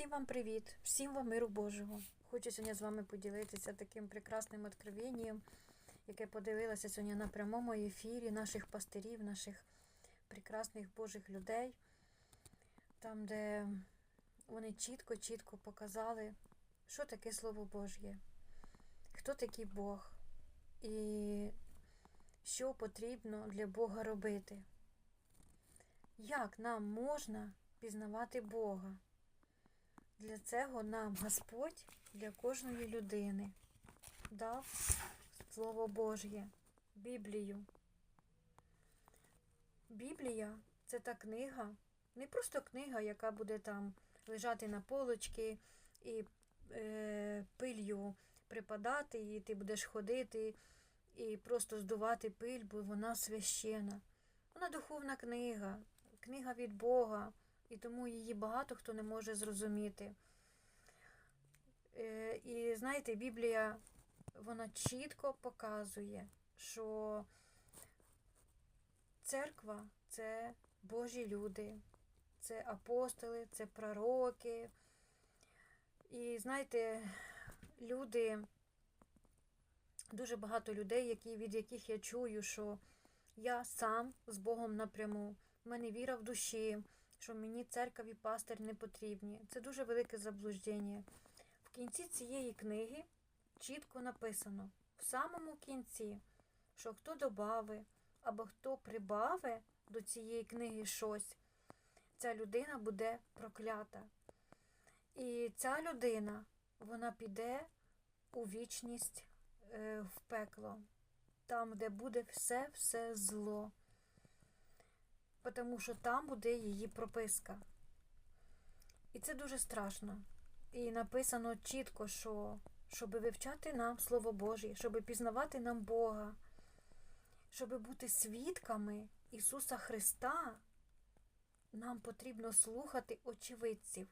Всім вам привіт, всім вам миру Божого. Хочу сьогодні з вами поділитися таким прекрасним откровенням, яке подивилася сьогодні на прямому ефірі наших пастирів, наших прекрасних Божих людей, там, де вони чітко-чітко показали, що таке Слово Божє, хто такий Бог і що потрібно для Бога робити. Як нам можна пізнавати Бога? Для цього нам Господь для кожної людини дав Слово Божє, Біблію. Біблія це та книга, не просто книга, яка буде там лежати на полочці і е, пилью припадати, і ти будеш ходити і просто здувати пиль, бо вона священа. Вона духовна книга, книга від Бога і тому її багато хто не може зрозуміти. Е, І знаєте, Біблія вона чітко показує, що церква це Божі люди, це апостоли, це пророки. І знаєте, люди, дуже багато людей, які, від яких я чую, що я сам з Богом напряму, в мене віра в душі що мені церква і пастир не потрібні. Це дуже велике заблуждення. В кінці цієї книги чітко написано, в самому кінці, що хто добави або хто прибави до цієї книги щось, ця людина буде проклята. І ця людина, вона піде у вічність е, в пекло, там, де буде все-все зло тому що там буде її прописка. І це дуже страшно. І написано чітко, що щоб вивчати нам Слово Боже, щоб пізнавати нам Бога, щоб бути свідками Ісуса Христа, нам потрібно слухати очевидців.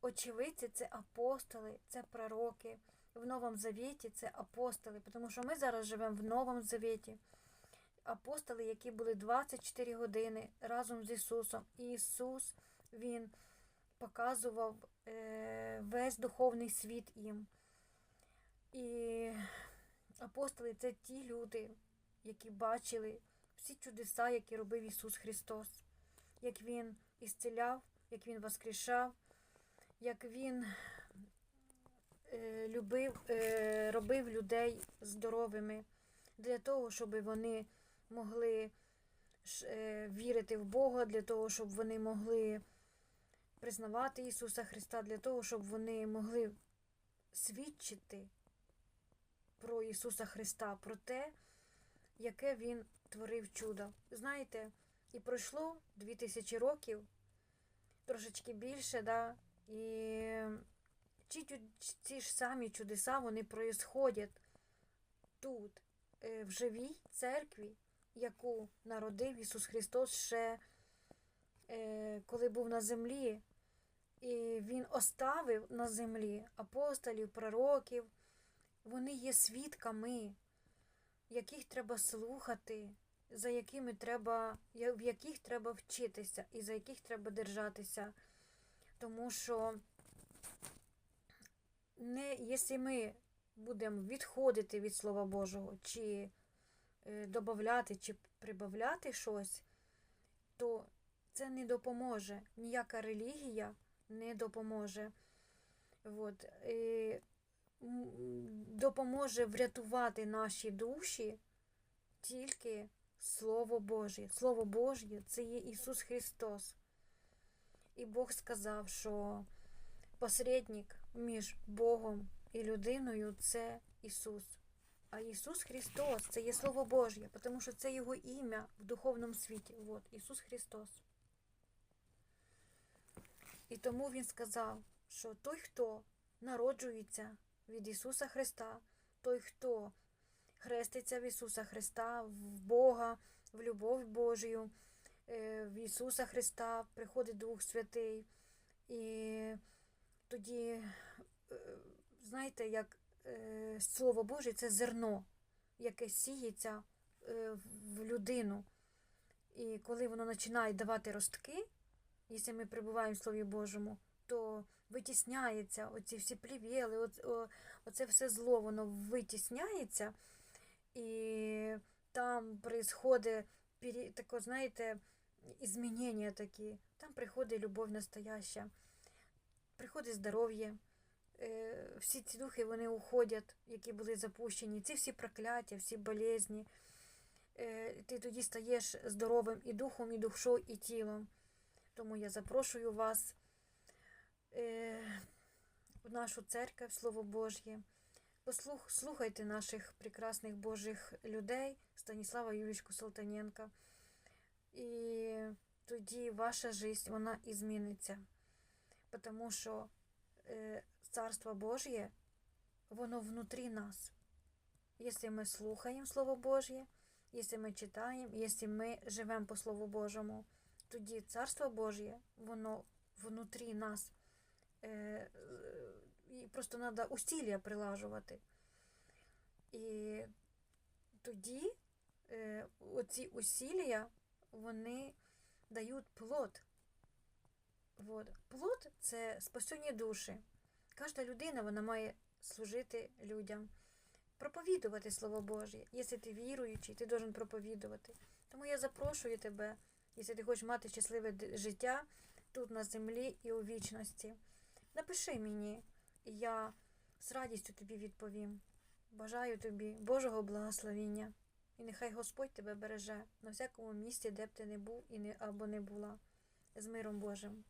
Очевидці це апостоли, це пророки. В Новому Завіті це апостоли, тому що ми зараз живемо в Новому Завіті апостоли, які були 24 години разом з Ісусом. І Ісус Він показував е, весь духовний світ їм. І апостоли це ті люди, які бачили всі чудеса, які робив Ісус Христос, як Він ісцеляв, як Він воскрешав, як Він е, любив, е, робив людей здоровими для того, щоб вони могли е, вірити в Бога, для того, щоб вони могли признавати Ісуса Христа, для того, щоб вони могли свідчити про Ісуса Христа, про те, яке Він творив чудо. Знаєте, і пройшло 2000 років, трошечки більше, да, і ці, ці ж самі чудеса вони проїсходять тут, е, в живій церкві, яку народив Ісус Христос ще е, коли був на землі, і Він оставив на землі апостолів, пророків. Вони є свідками, яких треба слухати, за якими треба, в яких треба вчитися і за яких треба держатися. Тому що не, якщо ми будемо відходити від Слова Божого, чи додати чи прибавляти щось, то це не допоможе. Ніяка релігія не допоможе. От. І допоможе врятувати наші душі тільки Слово Боже. Слово Божє це є Ісус Христос. І Бог сказав, що посередник між Богом і людиною це Ісус. А Ісус Христос це є Слово Божє, тому що це Його ім'я в духовному світі. От, Ісус Христос. І тому Він сказав, що той, хто народжується від Ісуса Христа, той, хто хреститься в Ісуса Христа, в Бога, в любов Божію, е, в Ісуса Христа приходить Дух Святий. І тоді, е, знаєте, як Слово Боже це зерно, яке сіється е, в людину. І коли воно починає давати ростки, якщо ми перебуваємо в Слові Божому, то витісняється, оці всі плівєли, оц- оце все зло, воно витісняється, і там происходить, тако, знаєте, изменения такі. Там приходить любов настояща, приходить здоров'я. Е, Всі ці духи вони уходять, які були запущені. Ці всі прокляття, всі болезні. Е, Ти тоді стаєш здоровим і духом, і душою, і тілом. Тому я запрошую вас е, в нашу церкву, Слово Божє. Послух, слухайте наших прекрасних Божих людей, Станіслава Юрічку Салтаненка. І тоді ваша життя, вона і зміниться. Тому що Царство Божє, воно внутрі нас. Якщо ми слухаємо Слово Божє, якщо ми читаємо, якщо ми живемо по Слову Божому, тоді Царство Божє, воно внутрі нас. Е, і просто треба усилля прилажувати. І тоді е, оці усилля, вони дають плод. Вот. Плод це спасені душі. Кожна людина вона має служити людям, проповідувати Слово Божє. Якщо ти віруючий, ти должен проповідувати. Тому я запрошую тебе, якщо ти хочеш мати щасливе життя тут на землі і у вічності. Напиши мені, і я з радістю тобі відповім. Бажаю тобі Божого благословіння. І нехай Господь тебе береже на всякому місці, де б ти не був і не, або не була. З миром Божим.